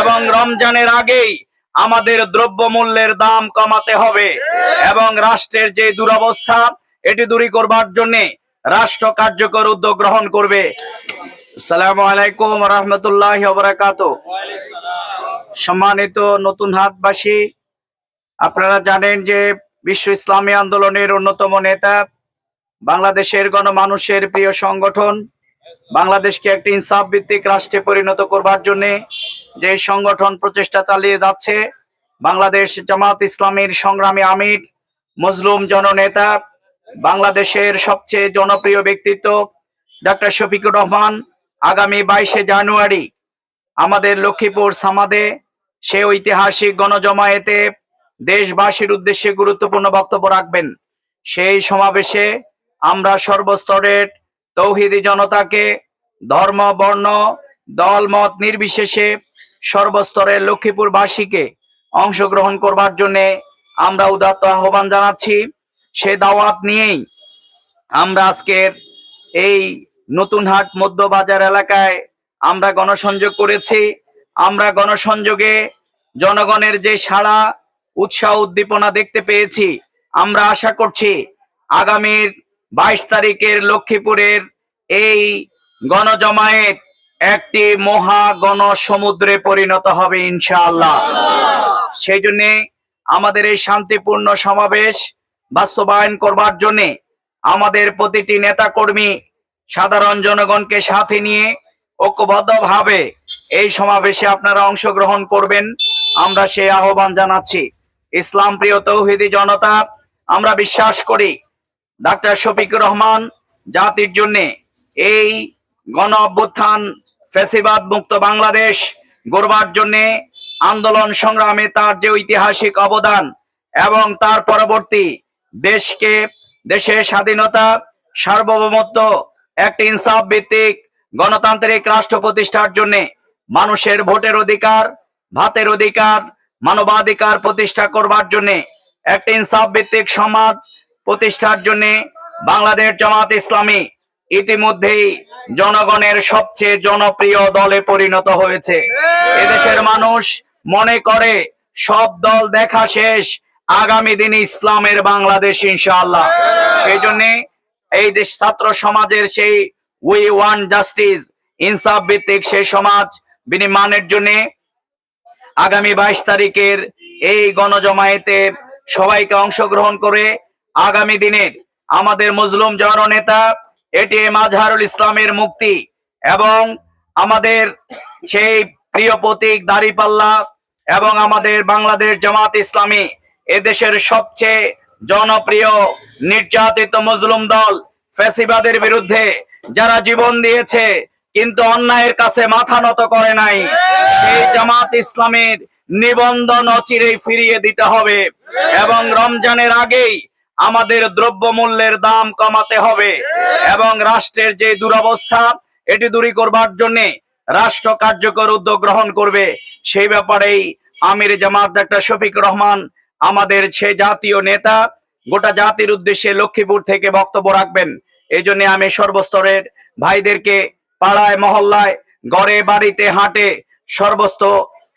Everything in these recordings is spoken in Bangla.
এবং রমজানের আগেই আমাদের দ্রব্য মূল্যের দাম কমাতে হবে। এবং রাষ্ট্রের যে দুরবস্থা, এটি দূরী করবার জন্য রাষ্ট্র কার্যকর উদ্যোগ গ্রহণ করবে। সালামু আলাইকুম রহমতুল্লাহ বরাকাত সম্মানিত নতুন হাতবাসী আপনারা জানেন যে বিশ্ব ইসলামী আন্দোলনের অন্যতম নেতা বাংলাদেশের গণমানুষের প্রিয় সংগঠন বাংলাদেশকে একটি ইনসাফ ভিত্তিক রাষ্ট্রে পরিণত করবার জন্য যে সংগঠন প্রচেষ্টা চালিয়ে যাচ্ছে, বাংলাদেশ জামাত ইসলামীর সংগ্রামী আমির মজলুম জননেতা, বাংলাদেশের সবচেয়ে জনপ্রিয় ব্যক্তিত্ব ডক্টর শফিকুর রহমান, আগামী বাইশে জানুয়ারি আমাদের লক্ষ্মীপুর সামাদে সে ঐতিহাসিক গণজমায়েতে দেশবাসীর উদ্দেশ্যে গুরুত্বপূর্ণ বক্তব্য রাখবেন। সেই সমাবেশে আমরা সর্বস্তরের তৌহিদি জনতাকে ধর্ম, বর্ণ, দল, মত নির্বিশেষে সর্বস্তরের লক্ষ্মীপুরবাসীকে অংশগ্রহণ করবার জন্য আমরা উদাত্ত আহ্বান জানাচ্ছি। সে দাওয়াত নিয়েই আমরা আজকের এই নতুন নতুনহাট মধ্যবাজার এলাকায় আমরা গণসংযোগ করেছি। আমরা গণসংযোগে জনগণের যে সাড়া, উৎসাহ, উদ্দীপনা দেখতে পেয়েছি। আমরা আশা করছি আগামীর বাইশ তারিখের লক্ষ্মীপুরের এই গণজমায়েত একটি মহা গণ সমুদ্রে পরিণত হবে ইনশাআল্লাহ। সেই জন্য আমাদের এই শান্তিপূর্ণ সমাবেশ বাস্তবায়ন করবার জন্য আমাদের প্রতিটি নেতাকর্মী সাধারণ জনগণকে সাথে নিয়ে ঐক্যবদ্ধভাবে এই সমাবেশে আপনারা অংশগ্রহণ করবেন। আমরা সেই আহ্বান জানাচ্ছি। ইসলাম প্রিয় তৌহিদি জনতা, আমরা বিশ্বাস করি ডাক্তার শফিকুর রহমান, জাতির জন্য এই গণ অভ্যুত্থান ফেসিবাদ মুক্ত বাংলাদেশ গড়বার জন্য আন্দোলন সংগ্রামে তার যে ঐতিহাসিক অবদান এবং তার পরবর্তী দেশকে, দেশের স্বাধীনতা, সার্বভৌমত্ব, একটি ইনসাফ ভিত্তিক গণতান্ত্রিক রাষ্ট্র প্রতিষ্ঠার জন্য মানুষের ভোটের অধিকার, ভাতের অধিকার, মানবাধিকার প্রতিষ্ঠা করবার জন্য একটি ইনসাফ ভিত্তিক সমাজ প্রতিষ্ঠার জন্য বাংলাদেশ জামাত ইসলামী ইতিমধ্যেই জনগণের সবচেয়ে জনপ্রিয় দলে পরিণত হয়েছে। এদেশের মানুষ মনে করে সব দল দেখা শেষ, আগামী দিনে ইসলামের বাংলাদেশ ইনশাআল্লাহ। সেই জন্য এই দেশ ছাত্র সমাজের সেই উই ওয়ান জাস্টিস ইনসাফ ভিত্তিক সেই সমাজ বিনির্মাণের জন্য আগামী বাইশ তারিখের এই গণজমায়েতে সবাইকে অংশগ্রহণ করে আগামী দিনের আমাদের মুসলিম জননেতা এটি আজহারুল ইসলামের মুক্তি এবং আমাদের সেই প্রিয় প্রতীক দাড়িপাল্লা এবং আমাদের বাংলাদেশ জামাত ইসলামী এদেশের সবচেয়ে জনপ্রিয় নির্যাতিত মুসলিম দল ফ্যাসিবাদের বিরুদ্ধে যারা জীবন দিয়েছে কিন্তু অন্যায়ের কাছে মাথা নত করে নাই, সেই জামাত ইসলামের নিবন্ধন অচিরেই ফিরিয়ে দিতে হবে এবং রমজানের আগেই আমাদের দ্রব্য মূল্যের দাম কমাতে হবে। এবং রাষ্ট্রের যে দুরবস্থা এটি দূরী করবার জন্য রাষ্ট্র কার্যকর উদ্যোগ গ্রহণ করবে। সেই ব্যাপারেই আমির জামাত ডাক্তার শফিক রহমান আমাদের সে জাতীয় নেতা গোটা জাতির উদ্দেশ্যে লক্ষ্মীপুর থেকে বক্তব্য রাখবেন। এই জন্য আমি সর্বস্তরের ভাইদেরকে পাড়ায় মহল্লায় ঘরে বাড়িতে হাটে সর্বস্ত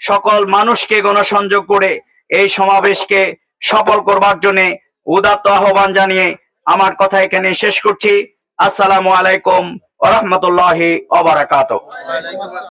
সকল মানুষকে গণসংযোগ করে এই সমাবেশকে সফল করবার জন্য উদাত্ত আহ্বান জানিয়ে আমার কথা এখানে শেষ করছি। আসসালামু আলাইকুম ওরহমতুল্লাহি ওবারাকাত